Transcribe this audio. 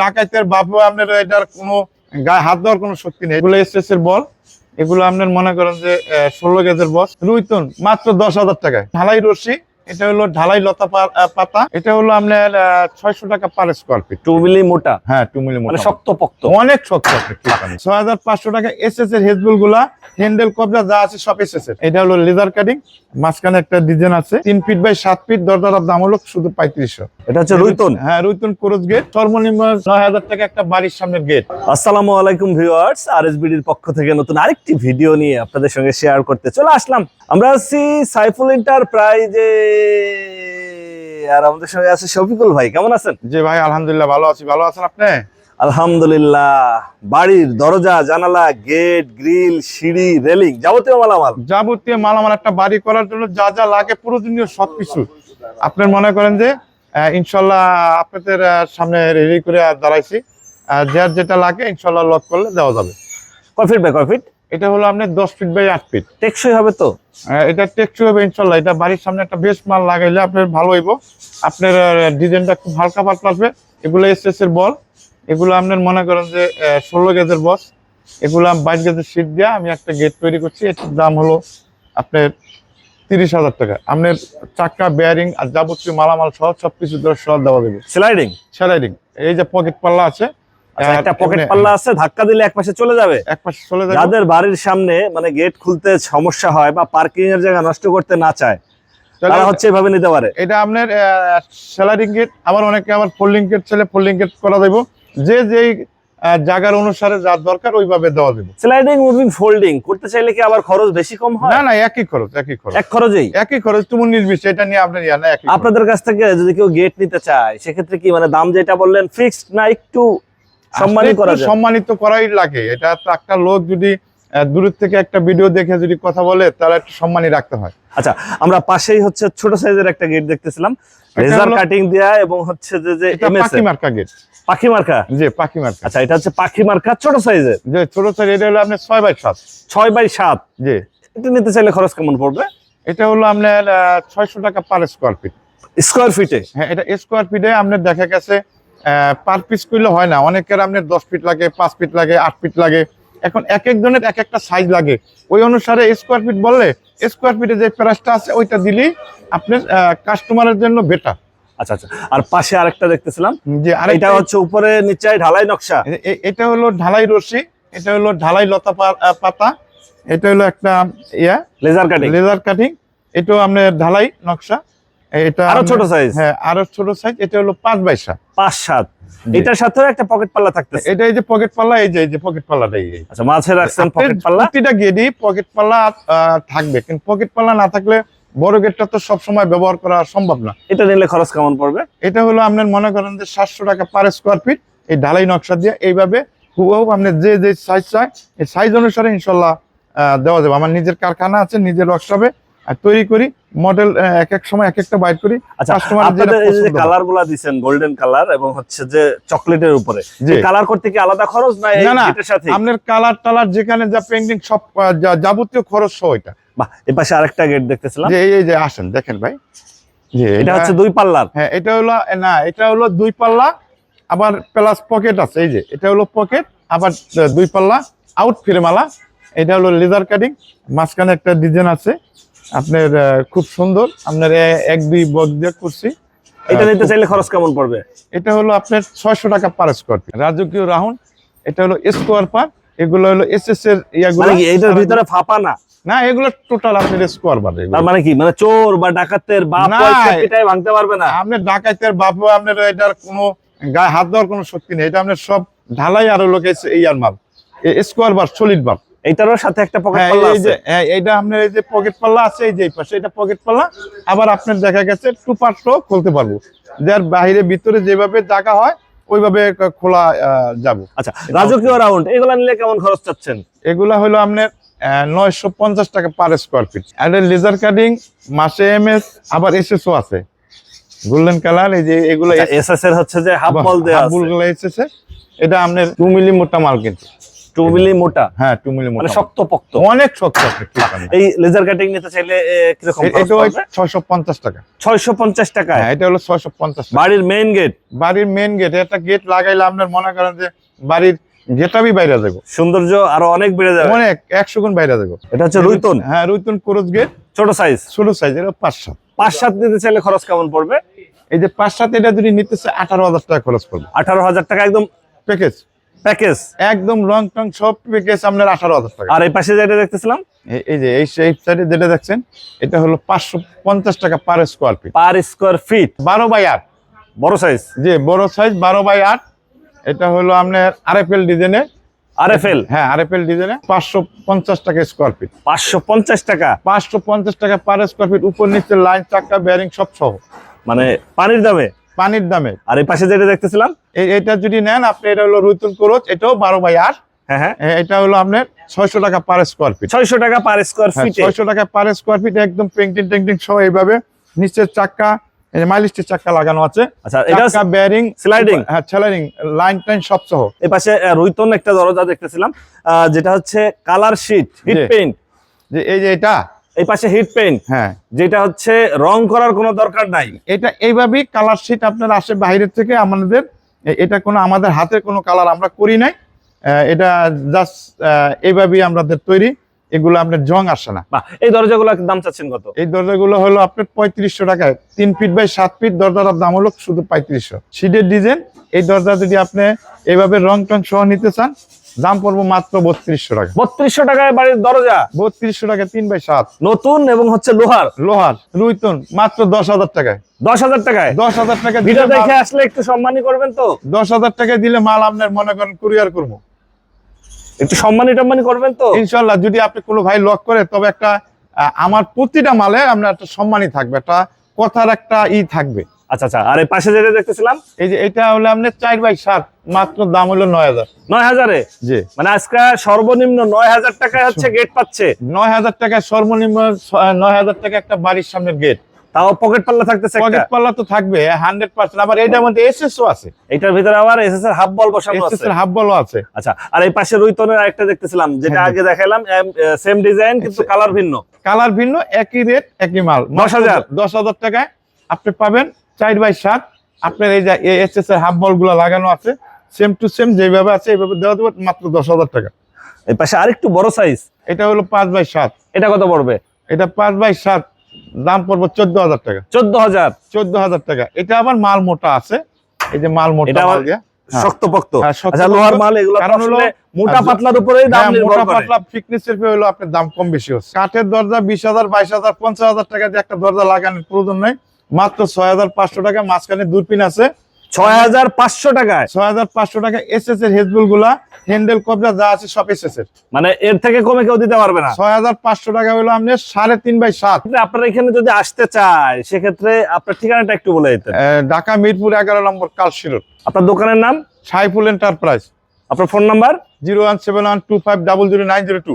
ডাকাইতের বাপু আপনার এটার কোনো গায়ে হাত দেওয়ার কোনো শক্তি নেই। এগুলো এস বল। এগুলো আপনার মনে করেন যে ষোলো গেজের বস রুইতন, মাত্র দশ হাজার টাকায়। ঢালাই রশি এটা হলো ঢালাই লতা পাতা। এটা হলো আপনার ছয়শো টাকা পার স্কোয়ার ফিট টু মিলি মোটা? হ্যাঁ টু মিলি মানে শক্ত পক্ত অনেক শক্ত ছয় হাজার পাঁচশো টাকা এস এস এর হেজবুলগুলা হ্যান্ডেল কবজা যা আছে সব এস এস এর। এটা হলো লেজার কাটিং মাঝখানে একটা ডিজাইন আছে। তিন ফিট বাই সাত ফিট দরদার দাম হলো শুধু পঁয়ত্রিশশো। এটা হচ্ছে রুইতন? হ্যাঁ রুইতন ক্রোজ গেট সর্বনিম্ন নয় হাজার টাকা একটা বাড়ির সামনের গেট আসসালামু আলাইকুম ভিউয়ার্স আরএসবিডির পক্ষ থেকে নতুন আরেকটি ভিডিও নিয়ে আপনাদের সঙ্গে শেয়ার করতে চলে আসলাম। আমরা আছি সাইফুল এন্টারপ্রাইজে আর আমাদের সঙ্গে আছে শফিকুল ভাই কেমন আছেন? জি ভাই আলহামদুলিল্লাহ ভালো আছি। ভালো আছেন আপনি? আলহামদুলিল্লাহ বাড়ির দরজা জানালা গেট গ্রিল সিঁড়ি রেলিং যাবতীয় মালামাল? যাবতীয় মালামাল একটা বাড়ি করার জন্য যা যা লাগে প্রয়োজনীয় সবকিছু। আপনার মনে করেন যে ইনশাল্লাহ আপনাদের সামনে রেডি করে দাঁড়াইছি। যার যেটা লাগে ইনশাল্লাহ লক করলে দেওয়া যাবে। কয় ফিট বাই কয় ফিট এটা হলো আপনার দশ ফিট বাই আট ফিট টেকসই হবে তো? এটা টেকসই হবে ইনশাল্লাহ। এটা বাড়ির সামনে একটা বেশ মাল লাগাইলে আপনার ভালো হইব। আপনার ডিজাইনটা খুব হালকা পাতলা আসবে। এগুলো এস এস এর বল। এগুলো আপনার মনে করেন যে ষোলো গেজের বস। এগুলো বাইশ গেজের সিট দিয়ে আমি একটা গেট তৈরি করছি। এটার দাম হলো আপনার তিরিশ হাজার টাকা। আপনার চাক্কা বেয়ারিং আর যাবতীয় মালামাল সহ সবকিছু ধরে সহ দেওয়া দেবে স্লাইডিং স্যালাইডিং এই যে পকেট পাল্লা আছে একটা পকেট পাল্লা আছে ধাক্কা দিলে এক পাশে চলে যাবে। এক পাশে চলে যাবে। যাদের বাড়ির সামনে মানে গেট খুলতে সমস্যা হয় বা পার্কিং এর জায়গা নষ্ট করতে না চায় তারা হচ্ছে এভাবে নিতে পারে। এটা আপনার স্যালারিং গেট আবার অনেকে আবার ফোল্ডিং গেট ছেলে ফোল্ডিং গেট করা দেব। যে যেই জায়গার অনুসারে যা দরকার ওইভাবে দেওয়া দেবো। স্লাইডিং মুভিং ফোল্ডিং করতে চাইলে কি আবার খরচ বেশি কম হয়? না না একই খরচ একই খরচ। এক খরচেই? একই খরচ তুমি এটা নিয়ে আপনার ইয়া না আপনাদের কাছ থেকে যদি কেউ গেট নিতে চায় সেক্ষেত্রে কি মানে দাম যেটা বললেন ফিক্সড না একটু করা সম্মানিত করাই লাগে। এটা একটা লোক যদি দূরের থেকে একটা ভিডিও দেখে যদি কথা বলে তাহলে একটু সম্মানই রাখতে হয়। আচ্ছা আমরা পাশেই হচ্ছে ছোট সাইজের একটা গেট দেখতেছিলাম। লেজার কাটিং দেয়া এবং হচ্ছে যে যে পাখি মার্কা গেট পাখি মার্কা? জি পাখি মার্কা। আচ্ছা এটা হচ্ছে পাখি মার্কা ছোট সাইজের? যে ছোট ছোট এটা হলো আপনার ছয় বাই সাত। ছয় বাই সাত? জি। এটা নিতে চাইলে খরচ কেমন পড়বে? এটা হলো আপনার ছয়শো টাকা পার স্কোয়ার ফিট স্কোয়ার ফিটে হ্যাঁ এটা স্কোয়ার ফিটে আপনার দেখা গেছে পার পিস করলে হয় না। অনেকের আপনার দশ ফিট লাগে পাঁচ ফিট লাগে আট ফিট লাগে। এখন এক একজনের এক একটা সাইজ লাগে। ওই অনুসারে স্কোয়ার ফিট বললে স্কোয়ার ফিটে যে প্রাইসটা আছে ওইটা দিলেই আপনার কাস্টমারের জন্য বেটার আচ্ছা আচ্ছা। আর পাশে আরেকটা দেখতেছিলাম। যে আর এটা হচ্ছে উপরে নিচে ঢালাই নকশা। এটা হলো ঢালাই রশি এটা হলো ঢালাই লতা পাতা এটা হলো একটা ইয়া লেজার কাটিং লেজার কাটিং এটাও আপনার ঢালাই নকশা। এটা আরও ছোট সাইজ হ্যাঁ আরও ছোট সাইজ এটা হলো বাই সাত। পাঁচ সাত। জি। এটার সাথেও একটা পকেট পাল্লা থাকতেছে। এটা এই যে পকেট পাল্লা এই যে এই যে পকেট। আচ্ছা মাঝে রাখছেন পকেট পাল্লা প্রতিটা পকেট পাল্লা থাকবে। কিন্তু পকেট পাল্লা না থাকলে বড় গেটটা তো সবসময় ব্যবহার করা সম্ভব না। এটা নিলে খরচ কেমন পড়বে? এটা হলো আপনার মনে করেন যে সাতশো টাকা পার স্কোয়ার ফিট এই ঢালাই নকশা দিয়ে এইভাবে হুবহু আপনার যে যে সাইজ চাই এই সাইজ অনুসারে ইনশাল্লাহ আহ, দেওয়া যাবে। আমার নিজের কারখানা আছে নিজের ওয়ার্কশপে আর তৈরি করি মডেল এক এক সময় এক একটা বাইর করি আচ্ছা যে কালারগুলা দিচ্ছেন গোল্ডেন কালার এবং হচ্ছে যে চকলেটের উপরে কালার করতে কি আলাদা খরচ না এটার সাথে? আপনার কালার টালার যেখানে যা পেন্টিং সব যাবতীয় খরচ সহ এটা। বাহ এই পাশে আরেকটা গেট দেখতেছিলাম। এই- এই যে আসেন দেখেন ভাই। এটা হচ্ছে দুই পাল্লার। হ্যাঁ এটা হলো না এটা হলো দুই পাল্লা আবার প্লাস পকেট আছে এই যে এটা হলো পকেট আবার দুই পাল্লা আউট এটা হলো লেজার কাটিং মাঝখানে একটা ডিজাইন আছে। আপনার খুব সুন্দর। আপনার এক দুই বক্স দিয়ে করছি এটা নিতে চাইলে খরচ কেমন পড়বে? এটা হলো আপনার ছয়শো টাকা পার স্কোয়ার ফিট রাজকীয় রাউন্ড এটা হলো স্কোয়ার পার এগুলো হলো এস এস এর ইয়াগুলো। মানে ভিতরে ফাঁপা না? না এগুলো টোটাল আপনার স্কোয়ার বার মানে কি মানে চোর বা ডাকাতের বাপ। এটাই ভাঙতে পারবে না? আপনার ডাকাইতের বাপু আপনার এটার কোনো গায়ে হাত দেওয়ার কোনো শক্তি নেই। এটা আপনার সব ঢালাই আরও লোকে ইয়ার মাল। স্কোয়ার বার সলিড বার এইটারও সাথে একটা পকেট হ্যাঁ পাল্লা আছে। হ্যাঁ, এইটা আপনার এই যে পকেট পাল্লা আছে এই যে এই পাশে এটা পকেট পাল্লা। আবার আপনার দেখা গেছে টু পার্টও খুলতে পারব। যার বাইরে ভিতরে যেভাবে জায়গা হয় ওইভাবে খোলা যাব। আচ্ছা রাজকীয় রাউন্ড এগুলা নিলে কেমন খরচ চাচ্ছেন? এগুলা হলো আপনার নয়শো পঞ্চাশ টাকা পার স্কোয়ার ফিট আর লেজার কাটিং মাসে এম এস আবার এসএসও আছে। গোল্ডেন কালার এই যে এগুলো এসএস এর হচ্ছে যে হাফ মল দেয়া আছে। হাফগুলো এসেছে এটা আপনার টু মিলি মোটা মাল কিন্তু টু মিলি মোটা হ্যাঁ টু মিলি মানে শক্ত পক্ত অনেক শক্ত। এই লেজার কাটিং নিতে চাইলে এ, কীরকম এটা ওই ছয়শো পঞ্চাশ টাকা। ছয়শো পঞ্চাশ হ্যাঁ এটা হলো ছয়শো পঞ্চাশ বাড়ির মেইন গেট বাড়ির মেন গেট একটা গেট লাগাইলে আপনার মনে করেন যে বাড়ির গেটাবি বাইরে যাব। সৌন্দর্য আরও অনেক বেড়ে যাবে। অনেক একশো গুণ বাইরে যাব। এটা হচ্ছে রুইতন? হ্যাঁ রুইতন ক্রোজ গেট ছোট সাইজ ছোট সাইজ এটা পাঁচ সাত। পাঁচ সাত নিতে চাইলে খরচ কেমন পড়বে? এই যে পাঁচ সাত এটা যদি নিতে আঠারো হাজার টাকা খরচ পড়বে। আঠারো হাজার টাকা একদম প্যাকেজ প্যাকেজ একদম রং টং সব প্যাকেজ আপনার আঠারো হাজার টাকা। আর এই পাশে যেটা দেখতেছিলাম? এই- যে এই সাইডে যেটা দেখছেন এটা হলো পাঁচশো পঞ্চাশ টাকা per square feet per square feet বারো বাই আট। বড় সাইজ যে বড় সাইজ বারো বাই আট। এটা হলো আপনার আরএফএল ডিজাইনের আর এফ এল হ্যাঁ আরএফএল ডিজাইনে পাঁচশো পঞ্চাশ টাকা স্কোয়ার ফিট পাঁচশো পঞ্চাশ টাকা? পাঁচশো পঞ্চাশ টাকা পার স্কোয়ার ফিট উপর নিচে লাইন চাক্কা বেয়ারিং সব সহ। মানে পানির দামে? পানির দামে। আর এই পাশে যেটা দেখতেছিলাম? এটা যদি নেন আপনি এটা হলো রুতুল করোচ এটাও বারো বাই আট। হ্যাঁ হ্যাঁ। এটা হলো আপনার ছয়শো টাকা পার স্কোয়ার ফিট ছয়শো টাকা পার স্কোয়ার ফিটে ছয়শো টাকা পার স্কোয়ার ফিট একদম পেন্টিং টেন্টিং সহ এইভাবে। নিচের চাক্কা মাইলিস্টের চাক্কা লাগানো আছে। আচ্ছা এটা বেয়ারিং? হ্যাঁ স্লাইডিং লাইন টাইন সব সহ। এই পাশে রুইতন একটা দরজা দেখতেছিলাম আহ, যেটা হচ্ছে কালার শিট হিট পেইন্ট যে এই যে এটা এই পাশে হিট পেইন্ট হ্যাঁ। যেটা হচ্ছে রং করার কোনো দরকার নাই। এটা এইভাবেই কালার শিট আপনার আসে বাইরের থেকে আমাদের এটা কোনো আমাদের হাতে কোনো কালার আমরা করি নাই। এটা জাস্ট এইভাবেই আমাদের তৈরি। এগুলো আপনার জং আসে না। এই দরজাগুলো দাম চাচ্ছেন কত? এই দরজাগুলো হলো আপনার পঁয়ত্রিশশো টাকায় তিন ফিট বাই সাত ফিট দরজার দাম হলো শুধু পঁয়ত্রিশশো। সিডের ডিজাইন এই দরজা যদি আপনি এইভাবে রং টং সহ নিতে চান দাম পড়ব মাত্র বত্রিশশো টাকা। বত্রিশশো টাকায় বাড়ির দরজা? বত্রিশশো টাকা তিন বাই সাত। নতুন এবং হচ্ছে লোহার? লোহার রুইতন মাত্র দশ হাজার টাকায়। দশ হাজার টাকায়? দশ হাজার টাকা ভিডিও দেখে আসলে একটু সম্মানই করবেন তো? দশ হাজার টাকায় দিলে মাল আপনার মনে করেন কুরিয়ার করব। একটু সম্মানী টম্মানি করবেন তো? ইনশাল্লাহ যদি আপনি কোনো ভাই লক করে তবে একটা আমার প্রতিটা মালে আপনার একটা সম্মানই থাকবে একটা কথার একটা ই থাকবে। আচ্ছা আচ্ছা আর এই পাশে যেটা দেখতেছিলাম? এই যে এটা হলো আপনার চার বাই সাত মাত্র দাম হলো নয় হাজার। নয় হাজারে? জি। মানে আজকে সর্বনিম্ন নয় হাজার টাকায় হচ্ছে গেট পাচ্ছে। নয় হাজার টাকা সর্বনিম্ন নয় হাজার টাকা একটা বাড়ির সামনের গেট তাও পকেট পাল্লা থাকতেছে পকেট পাল্লা তো থাকবে হান্ড্রেড পার্সেন্ট আবার এটার মধ্যে এসএসও আছে। এটার ভিতরে আবার এসএস এর হাফ বল বসানো এসএস আছে। এর হাফ বলও আছে। আচ্ছা আর এই পাশে রুইতনের আরেকটা দেখতেছিলাম যেটা হ্যাঁ। আগে দেখালাম সেম ডিজাইন কিন্তু কালার ভিন্ন। কালার ভিন্ন একই রেট একই মাল। দশ হাজার? দশ হাজার টাকায় আপনি পাবেন চার বাই সাত। আপনার এই যে এসএস এর হাফ বলগুলো লাগানো আছে সেম টু সেম যেভাবে আছে এইভাবে দেওয়া দেবো মাত্র দশ হাজার টাকা। এই পাশে আরেকটু বড় সাইজ এটা হলো পাঁচ বাই সাত। এটা কত পড়বে? এটা পাঁচ বাই সাত দাম পড়ব চোদ্দ হাজার টাকা। চোদ্দ হাজার। চোদ্দ হাজার টাকা। এটা আবার মাল মোটা আছে। এই যে মাল মোটা এটা আবার মাল দিয়ে। শক্তপোক্ত। আচ্ছা লোহার মাল এগুলো কারণ হলো- মোটা পাতলার উপরেই দাম নির্ভর মোটা পাতলা ফিটনেস এর হলো আপনার দাম কম বেশি হচ্ছে। কাঠের দরজা বিশ হাজার বাইশ হাজার পঞ্চাশ হাজার টাকা দিয়ে একটা দরজা লাগানোর প্রয়োজন নেই। মাত্র ছয় হাজার পাঁচশো টাকা মাঝখানে দূরপিন আছে। ছয় হাজার পাঁচশো টাকায়? ছয় হাজার পাঁচশো টাকা এস এস এর হেজবুলগুলা হ্যান্ডেল কবজা যা আছে সব এস এস এর। মানে এর থেকে কমে কেউ দিতে পারবে না? ছয় হাজার পাঁচশো টাকা হলো আপনার সাড়ে তিন বাই সাত। আপনার এখানে যদি আসতে চায় সেক্ষেত্রে আপনার ঠিকানাটা একটু বলে আহ, ঢাকা মিরপুর এগারো নম্বর কালশিরোড। আপনার দোকানের নাম? সাইফুল এন্টারপ্রাইজ। আপনার phone number? Zero one seven one two five double zero nine zero two.